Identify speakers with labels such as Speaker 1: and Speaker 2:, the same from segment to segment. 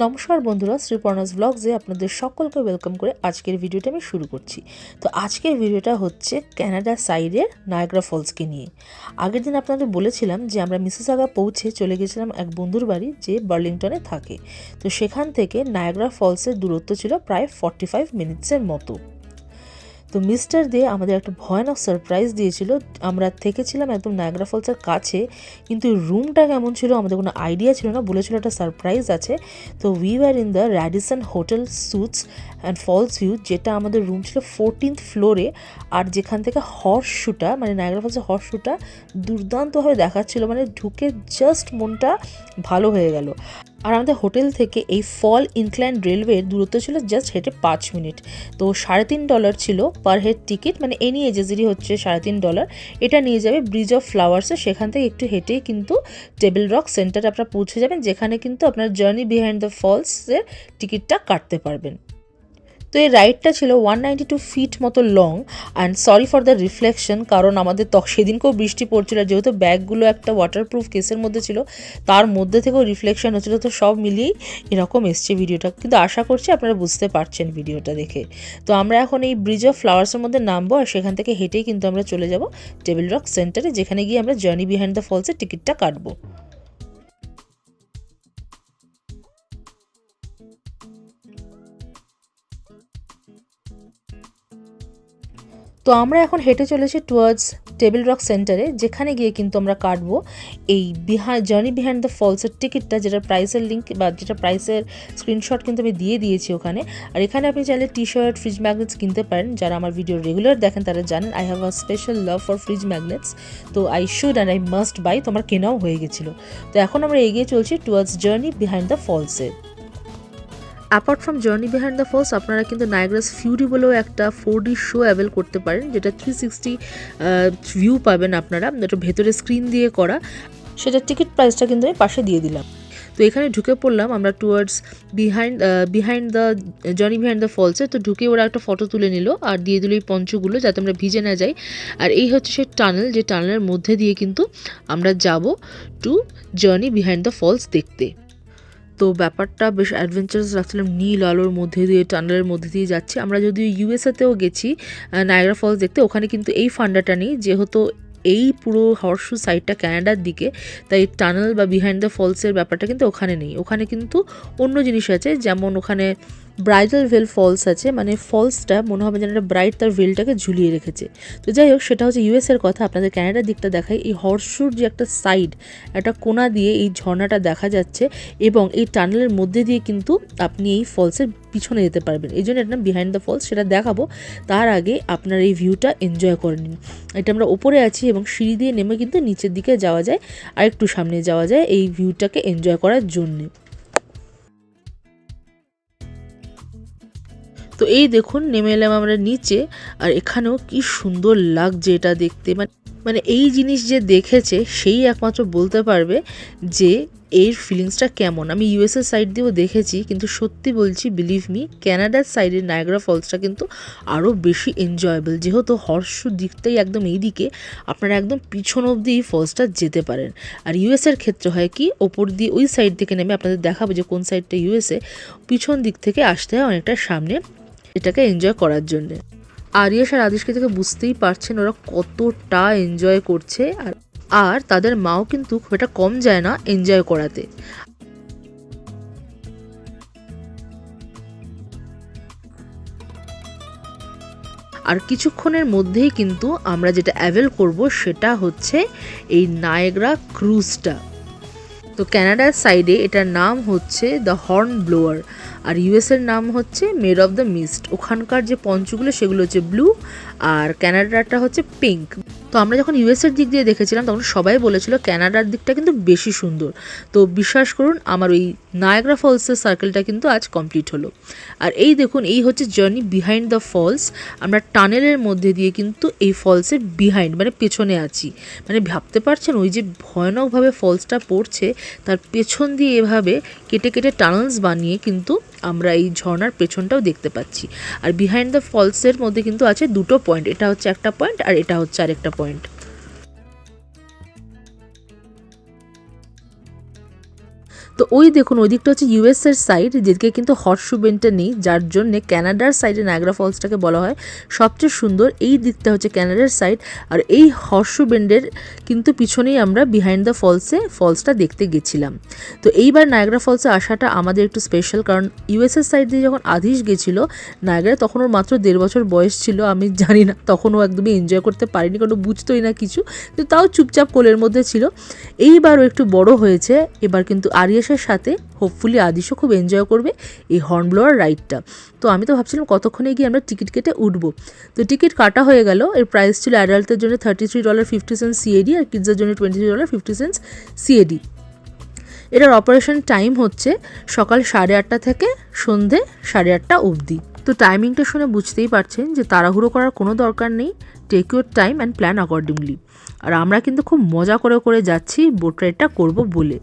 Speaker 1: নমস্কার বন্ধুরা, শ্রীপর্ণাস ব্লগসে আপনাদের সকলকে ওয়েলকাম করে আজকের ভিডিওটা আমি শুরু করছি। তো আজকের ভিডিওটা হচ্ছে ক্যানাডা সাইডের নায়গ্রা ফলসকে নিয়ে। আগের দিন আপনাদের বলেছিলাম যে আমরা মিসেসাগা পৌঁছে চলে গেছিলাম এক বন্ধুর বাড়ি যে বার্লিংটনে থাকে। তো সেখান থেকে নায়গ্রা ফলসের দূরত্ব ছিল প্রায় ফর্টি ফাইভ মিনিটসের মতো। তো মিস্টার দে আমাদের একটা ভয়ানক সারপ্রাইজ দিয়েছিল। আমরা থেকেছিলাম একদম নায়গ্রা ফলসের কাছে, কিন্তু রুমটা কেমন ছিল আমাদের কোনো আইডিয়া ছিল না, বলেছিল একটা সারপ্রাইজ আছে। তো we were in the Radisson hotel suites and falls view যেটা আমাদের রুম ছিল ফোরটিন্থ ফ্লোরে আর যেখান থেকে হর্স শুটা মানে নায়গ্রা ফলসের হর্স শুটা দুর্দান্তভাবে দেখাচ্ছিল মানে ঢুকে জাস্ট মনটা ভালো হয়ে গেল। আর আমাদের হোটেল থেকে এই ফল ইনক্লাইন রেলওয়ের দূরত্ব ছিল জাস্ট হেঁটে পাঁচ মিনিট। তো সাড়ে তিন ডলার ছিল পার হেড টিকিট মানে এনি এজেন্সিরই হচ্ছে সাড়ে তিন ডলার এটা নিয়ে যাবে ব্রিজ অফ ফ্লাওয়ার্সে সেখান থেকে একটু হেঁটেই কিন্তু টেবিল রক সেন্টারে আপনারা পৌঁছে যাবেন, যেখানে কিন্তু আপনার জার্নি বিহাইন্ড দ্য ফলসের টিকিটটা কাটতে পারবেন। তো এই রাইডটা ছিল ওয়ান নাইনটি টু ফিট মতো long and sorry for the reflection কারণ আমাদের তো, সেদিনকেও বৃষ্টি পড়ছিল যেহেতু ব্যাগগুলো একটা ওয়াটারপ্রুফ কেসের মধ্যে ছিল, তার মধ্যে থেকেও রিফ্লেকশন হচ্ছিল, তো সব মিলিয়েই এরকম এসছে ভিডিওটা কিন্তু আশা করছি আপনারা বুঝতে পারছেন ভিডিওটা দেখে। তো আমরা এখন এই ব্রিজ অফ ফ্লাওয়ার্সের মধ্যে নামবো, আর সেখান থেকে হেঁটেই কিন্তু আমরা চলে যাব টেবিল রক সেন্টারে যেখানে গিয়ে আমরা জার্নি বিহাইন্ড দ্য ফলসের টিকিটটা কাটবো। তো আমরা এখন হেঁটে চলেছি টুয়ার্ডস টেবিল রক সেন্টারে যেখানে গিয়ে কিন্তু আমরা কাটবো এই বিহা জার্নি বিহাইন্ড দ্য ফলসের টিকিটটা যেটা প্রাইসের লিঙ্ক বা যেটা প্রাইসের স্ক্রিনশট কিন্তু আমি দিয়ে দিয়েছি ওখানে। আর এখানে আপনি চাইলে টি শার্ট ফ্রিজ ম্যাগনেটস কিনতে পারেন। যারা আমার ভিডিও রেগুলার দেখেন তারা জানেন I have a special love for fridge magnets তো I should and I must buy তো আমার কেনাও হয়ে গেছিল। তো এখন আমরা এগিয়ে চলছি towards journey behind the ফলসের apart from journey behind the falls আপনারা কিন্তু নাইগ্রাস ফিউরি বলেও একটা ফোর ডি শো অ্যাভেল করতে পারেন, যেটা থ্রি সিক্সটি ভিউ পাবেন আপনারা, যেটা ভেতরে স্ক্রিন দিয়ে করা। সেটার টিকিট প্রাইসটা কিন্তু আমি পাশে দিয়ে দিলাম। তো এখানে ঢুকে পড়লাম আমরা towards behind behind the journey behind the ফলসে তো ঢুকে ওরা একটা ফটো তুলে নিল আর দিয়ে দিল এই পঞ্চগুলো যাতে আমরা ভিজে না যাই। আর এই হচ্ছে সেই টানেল যে টানেলের মধ্যে দিয়ে কিন্তু আমরা যাব to journey behind the falls দেখতে। তো ব্যাপারটা বেশ অ্যাডভেঞ্চারাস লাগছিলাম নীল আলোর মধ্যে দিয়ে, টানেলের মধ্যে দিয়ে যাচ্ছি। আমরা যদি ইউএসএতেও গেছি নায়গ্রা ফলস দেখতে, ওখানে কিন্তু এই ফান্ডাটা নেই। যেহেতু এই পুরো হর্সু সাইডটা ক্যানাডার দিকে, তাই টানেল বা বিহাইন্ড দ্য ফলসের ব্যাপারটা কিন্তু ওখানে নেই। ওখানে কিন্তু অন্য জিনিস আছে, যেমন ওখানে ব্রাইডাল ভেল ফলস আছে মানে ফলসটা মনে হবে যেন একটা ব্রাইড তার ভেলটাকে ঝুলিয়ে রেখেছে। তো যাই হোক, সেটা হচ্ছে ইউএসের কথা, আপনাদের ক্যানাডার দিকটা দেখায় এই হর্সুর যে একটা সাইড একটা কোনা দিয়ে এই ঝর্ণাটা দেখা যাচ্ছে এবং এই টানেলের মধ্যে দিয়ে কিন্তু আপনি এই ফলসের পিছনে যেতে পারবেন। এই জন্য এটা বিহাইন্ড দ্য ফলস সেটা দেখাবো। তার আগে আপনার এই ভিউটা এনজয় করে নিন। এটা আমরা ওপরে আছি এবং সিঁড়ি দিয়ে নেমে কিন্তু নিচের দিকে যাওয়া যায় আর একটু সামনে যাওয়া যায় এই ভিউটাকে এনজয় করার জন্যে। তো এই দেখুন, নেমে এলাম আমরা নিচে, আর এখানেও কি সুন্দর লাগছে এটা দেখতে। মানে মানে এই জিনিস যে দেখেছে, সেই একমাত্র বলতে পারবে যে এর ফিলিংসটা কেমন। আমি ইউএসএ সাইড দিয়েও দেখেছি, কিন্তু সত্যি বলছি বিলিভ মি ক্যানাডার সাইডের নায়গ্রা ফলসটা কিন্তু আরও বেশি এনজয়েবল যেহেতু হর্ষ দিকটাই একদম এই দিকে আপনারা একদম পিছন অবধি এই ফলসটা যেতে পারেন। আর ইউএসএর ক্ষেত্রে হয় কি, ওপর দিয়ে ওই সাইড থেকে নেমে আপনাদের দেখাবো যে কোন সাইডটা ইউএসএ পিছন দিক থেকে আসতে হয় অনেকটা সামনে। এটাকে এনজয় করার জন্যে। আরিয়াস আর আদিশকে থেকে বুঝতেই পারছেন ওরা কতটা এনজয় করছে আর আর তাদের মাও কিন্তু খুব একটা কম যায় না এনজয় করাতে। আর কিছুক্ষণের মধ্যেই কিন্তু আমরা যেটা অ্যাভেল করব সেটা হচ্ছে এই নায়গ্রা ক্রুজটা তো ক্যানাডার সাইডে এটার নাম হচ্ছে দ্য হর্ন ব্লোয়ার আর ইউএসের নাম হচ্ছে মেড অফ দ্য মিস্ট ওখানকার যে পঞ্চগুলো, সেগুলো হচ্ছে ব্লু আর ক্যানাডারটা হচ্ছে পিঙ্ক তো আমরা যখন ইউএসের দিক দিয়ে দেখেছিলাম, তখন সবাই বলেছিল ক্যানাডার দিকটা কিন্তু বেশি সুন্দর। তো বিশ্বাস করুন, আমার ওই নায়গ্রা ফলসের সার্কেলটা কিন্তু আজ কমপ্লিট হলো। আর এই দেখুন, এই হচ্ছে জার্নি বিহাইন্ড দ্য ফলস আমরা টানেলের মধ্যে দিয়ে কিন্তু এই ফলসের বিহাইন্ড মানে পেছনে আছি। মানে ভাবতে পারছেন, ওই যে ভয়ানকভাবে ফলসটা পড়ছে, তার পেছন দিয়ে এভাবে কেটে কেটে টানেলস বানিয়ে কিন্তু আমরা এই ঝর্নার পেছনটাও দেখতে পাচ্ছি। আর বিহাইন্ড দ্য ফলসের মধ্যে কিন্তু আছে দুটো পয়েন্ট এটা হচ্ছে একটা পয়েন্ট আর এটা হচ্ছে আরেকটা পয়েন্ট তো ওই দেখুন, ওই দিকটা হচ্ছে ইউএসের সাইড যেদিকে কিন্তু হর্সু বেনটা নেই, যার জন্যে ক্যানাডার সাইডে নায়গ্রা ফলসটাকে বলা হয়। সবচেয়ে সুন্দর এই দিকটা হচ্ছে ক্যানাডার সাইড আর এই হর্সু বেন্ডের কিন্তু পিছনেই আমরা বিহাইন্ড দ্য ফলসে ফলসটা দেখতে গেছিলাম। তো এইবার নায়গ্রা ফলসে আসাটা আমাদের একটু স্পেশাল কারণ ইউএসের সাইড দিয়ে যখন আধিস গেছিল নায়গ্রা তখন ওর মাত্র দেড় বছর বয়স ছিল, আমি জানি না তখন ও একদমই এনজয় করতে পারিনি কোনো বুঝতোই না কিছু। কিন্তু তাও চুপচাপ কোলের মধ্যে ছিল। এইবারও একটু বড় হয়েছে, এবার কিন্তু আরিয়াসের সাথে হোপফুলি আদিশও খুব এনজয় করবে এই হর্ন ব্লোয়ার রাইডটা তো আমি তো ভাবছিলাম কতক্ষণে গিয়ে আমরা টিকিট কেটে উঠবো। তো টিকিট কাটা হয়ে গেল, এর প্রাইস ছিল অ্যাডাল্টদের জন্য thirty three dollar fifty cent CAD আর কিডসের জন্য twenty three dollar fifty cents CAD এটার অপারেশন টাইম হচ্ছে সকাল সাড়ে আটটা থেকে সন্ধে সাড়ে আটটা অবধি। তো টাইমিংটা শুনে বুঝতেই পারছেন যে তাড়াহুড়ো করার কোনো দরকার নেই take your time and plan accordingly আর আমরা কিন্তু খুব মজা করে করে যাচ্ছি বোট রাইডটা করব বলে।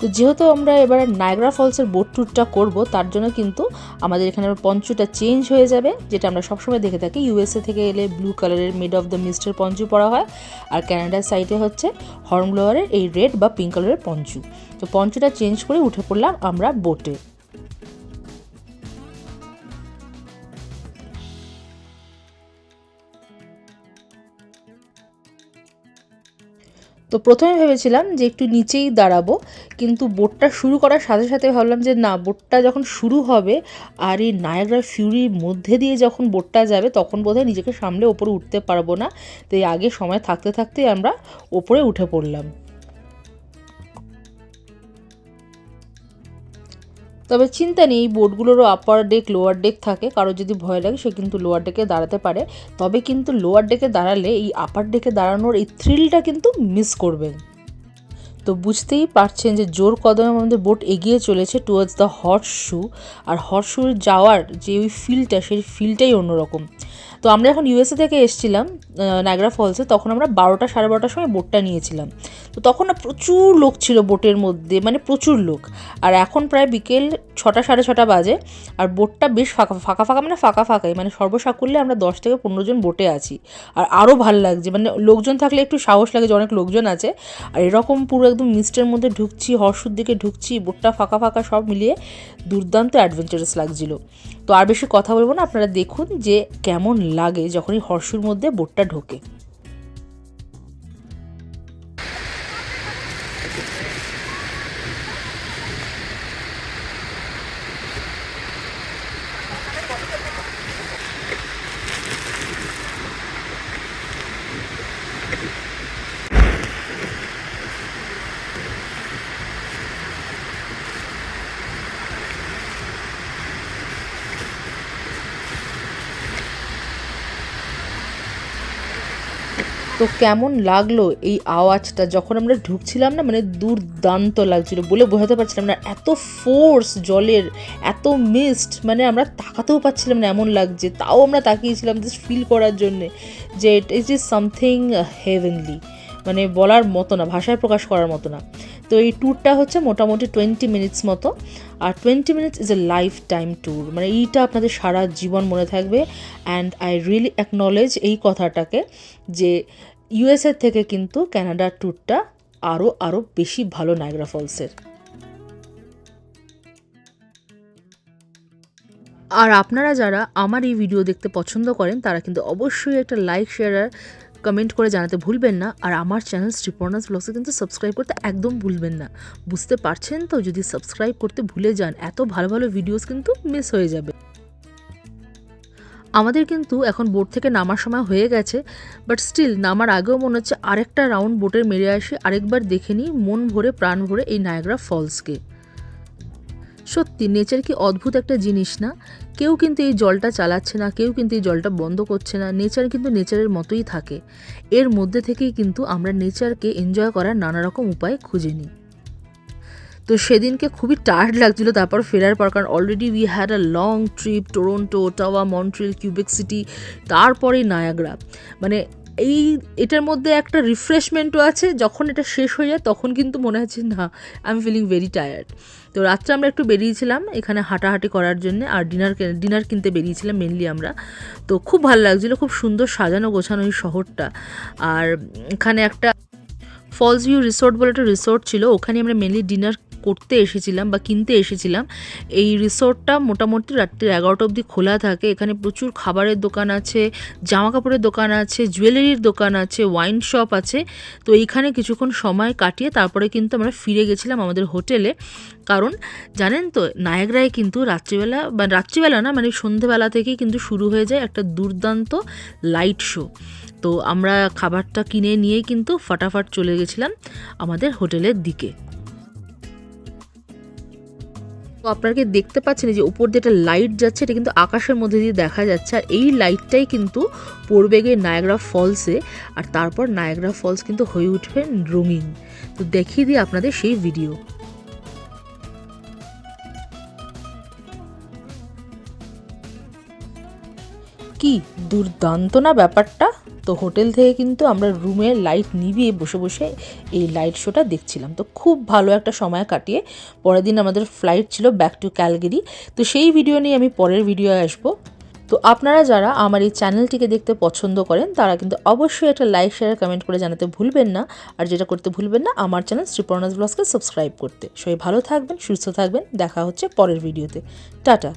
Speaker 1: তো যেহেতু আমরা এবার নায়গ্রা ফলসের বোট ট্যুরটা করব, তার জন্য কিন্তু আমাদের এখানে পঞ্চুটা চেঞ্জ হয়ে যাবে, যেটা আমরা সবসময় দেখে থাকি। ইউএসএ থেকে এলে ব্লু কালারের মিড অফ দ্য মিস্টের পঞ্চু পরা হয়। আর ক্যানাডার সাইডে হচ্ছে হর্নগ্লোয়ারের এই রেড বা পিঙ্ক কালারের পঞ্চু তো পঞ্চুটা চেঞ্জ করে উঠে পড়লাম আমরা বোটে তো প্রথমে ভেবেছিলাম যে একটু নিচেই দাঁড়াবো, কিন্তু বোটটা শুরু করার সাথে সাথে ভাবলাম যে না, বোটটা যখন শুরু হবে আর এই নায়াগ্রা ফিউরির মধ্যে দিয়ে যখন বোটটা যাবে, তখন বোধহয় নিজেকে সামলে ওপরে উঠতে পারব না। তো এই আগে সময় থাকতে থাকতেই আমরা ওপরে উঠে পড়লাম। তবে চিন্তা নেই এই বোটগুলোরও আপার ডেক লোয়ার ডেক থাকে। কারও যদি ভয় লাগে, সে কিন্তু লোয়ার ডেকে দাঁড়াতে পারে। তবে কিন্তু লোয়ার ডেকে দাঁড়ালে, এই আপার ডেকে দাঁড়ানোর এই থ্রিলটা কিন্তু মিস করবেন তো বুঝতেই পারছেন যে জোর কদমে আমাদের বোট এগিয়ে চলেছে টুয়ার্ডস দ্য হর্স শু আর হট শুর যাওয়ার যে ওই ফিলটা সেই ফিলটাই অন্যরকম। তো আমরা যখন ইউএসএ থেকে এসেছিলাম নাগরা ফলসে তখন আমরা বারোটা সাড়ে বারোটার সময় বোটটা নিয়েছিলাম। তো তখন না প্রচুর লোক ছিল বোটের মধ্যে মানে প্রচুর লোক। আর এখন প্রায় বিকেল ছটা সাড়ে ছটা বাজে, আর বোটটা বেশ ফাঁকা ফাঁকা ফাঁকা মানে ফাঁকা, ফাঁকাই। মানে সর্বসাকুল্যে আমরা দশ থেকে পনেরো জন বোটে আছি। আর আরও ভালো লাগছে মানে লোকজন থাকলে একটু সাহস লাগে যে অনেক লোকজন আছে। আর এরকম পুরো একদম মিস্টের মধ্যে ঢুকছি, হর্ষুর দিকে ঢুকছি, বোটটা ফাঁকা ফাঁকা সব মিলিয়ে দুর্দান্ত অ্যাডভেঞ্চারাস লাগছিল। তো আর বেশি কথা বলব না, আপনারা দেখুন যে কেমন লাগে যখনই হর্ষুর মধ্যে বোটটা ঢোকে। তো কেমন লাগল এই আওয়াজটা? যখন আমরা ঢুকছিলাম না মানে দুর্দান্ত লাগছিল বলে বোঝাতে পারছিলাম না। এত ফোর্স জলের, এত মিস্ট মানে আমরা তাকাতেও পারছিলাম না এমন লাগছে। তাও আমরা তাকিয়েছিলাম জাস্ট ফিল করার জন্যে যে it is is something heavenly মানে বলার মতো না, ভাষায় প্রকাশ করার মতো না। তো এই ট্যুরটা হচ্ছে মোটামুটি টোয়েন্টি মিনিটস মতো। আর twenty minutes is a lifetime tour মানে এইটা আপনাদের সারা জীবন মনে থাকবে। অ্যান্ড আই রিয়েলি অ্যাকনলেজ এই কথাটাকে যে ইউএসএর থেকে কিন্তু ক্যানাডার ট্যুরটা আরও আরও বেশি ভালো নায়গ্রা ফলসের আর আপনারা যারা আমার এই ভিডিও দেখতে পছন্দ করেন, তারা কিন্তু অবশ্যই একটা লাইক শেয়ার আর কমেন্ট করে জানাতে ভুলবেন না। আর আমার চ্যানেল শ্রীপর্ণাস ব্লগসে কিন্তু সাবস্ক্রাইব করতে একদম ভুলবেন না। বুঝতে পারছেন তো? যদি সাবস্ক্রাইব করতে ভুলে যান, এত ভালো ভালো ভিডিওস কিন্তু মিস হয়ে যাবে। আমাদের কিন্তু এখন বোট থেকে নামার সময় হয়ে গেছে বাট স্টিল নামার আগেও মনে হচ্ছে আরেকটা রাউন্ড বোটের মেরে আসে, আরেকবার দেখে নিই, মন ভরে, প্রাণ ভরে এই নায়গ্রা ফলসকে সত্যি নেচার কি অদ্ভুত একটা জিনিস না? কেউ কিন্তু এই জলটা চালাচ্ছে না, কেউ কিন্তু এই জলটা বন্ধ করছে না নেচার কিন্তু নেচারের মতোই থাকে। এর মধ্যে থেকেই কিন্তু আমরা নেচারকে এনজয় করার নানা রকম উপায় খুঁজে নিই। তো সেদিনকে খুবই টায়ার্ড লাগছিল, তারপর ফেরার পর, কারণ already we had a long trip Toronto Ottawa Montreal Quebec city তারপরে নায়াগ্রা মানে এই এটার মধ্যে একটা রিফ্রেশমেন্টও আছে, যখন এটা শেষ হয়ে যায় তখন কিন্তু মনে হচ্ছে, না I am feeling very tired তো রাত্রে আমরা একটু বেরিয়েছিলাম এখানে হাঁটাহাঁটি করার জন্য আর ডিনার ডিনার কিনতে বেরিয়েছিলাম মেনলি আমরা। তো খুব ভালো লাগছিল, খুব সুন্দর সাজানো গোছানো এই শহরটা। আর এখানে একটা ফলস ভিউ রিসোর্ট বলে একটা রিসোর্ট ছিল, ওখানে আমরা মেনলি ডিনার করতে এসেছিলাম বা কিনতে এসেছিলাম, এই রিসোর্টটা মোটামুটি রাত্রি এগারোটা অবধি খোলা থাকে। এখানে প্রচুর খাবারের দোকান আছে জামা কাপড়ের দোকান আছে, জুয়েলারির দোকান আছে, ওয়াইন শপ আছে। তো এইখানে কিছুক্ষণ সময় কাটিয়ে তারপরে কিন্তু আমরা ফিরে গেছিলাম আমাদের হোটেলে। কারণ জানেন তো নায়াগ্রায় কিন্তু রাত্রিবেলা, বা রাত্রিবেলা না মানে সন্ধেবেলা থেকেই কিন্তু শুরু হয়ে যায় একটা দুর্দান্ত লাইট শো। তো আমরা খাবারটা কিনে নিয়েই কিন্তু ফাটাফাট চলে গেছিলাম আমাদের হোটেলের দিকে। তো আপনারা কি দেখতে পাচ্ছেন যে উপর দিয়ে একটা লাইট যাচ্ছে, এটা কিন্তু আকাশের মধ্যে দিয়ে দেখা যাচ্ছে। আর এই লাইটটাই কিন্তু পড়বে গিয়ে নায়াগ্রা ফলসে আর তারপর নায়াগ্রা ফলস কিন্তু হয়ে উঠবে রঙিন। তো দেখিয়ে দিই আপনাদের সেই ভিডিও কি দুর্দান্ত না ব্যাপারটা? তো হোটেল থেকে কিন্তু আমরা রুমে লাইট নিভিয়ে বসে বসে এই লাইট শোটা দেখছিলাম। তো খুব ভালো একটা সময় কাটিয়ে পরের দিন আমাদের ফ্লাইট ছিল ব্যাক টু ক্যালগেরি তো সেই ভিডিও নিয়ে আমি পরের ভিডিও আসব। তো আপনারা যারা আমার এই চ্যানেলটিকে দেখতে পছন্দ করেন, তারা কিন্তু অবশ্যই একটা লাইক শেয়ার কমেন্ট করে জানাতে ভুলবেন না। আর যেটা করতে ভুলবেন না, আমার চ্যানেল শ্রীপর্ণাস ব্লগসকে সাবস্ক্রাইব করতে। সবাই ভালো থাকবেন, সুস্থ থাকবেন। দেখা হচ্ছে পরের ভিডিওতে টাটা।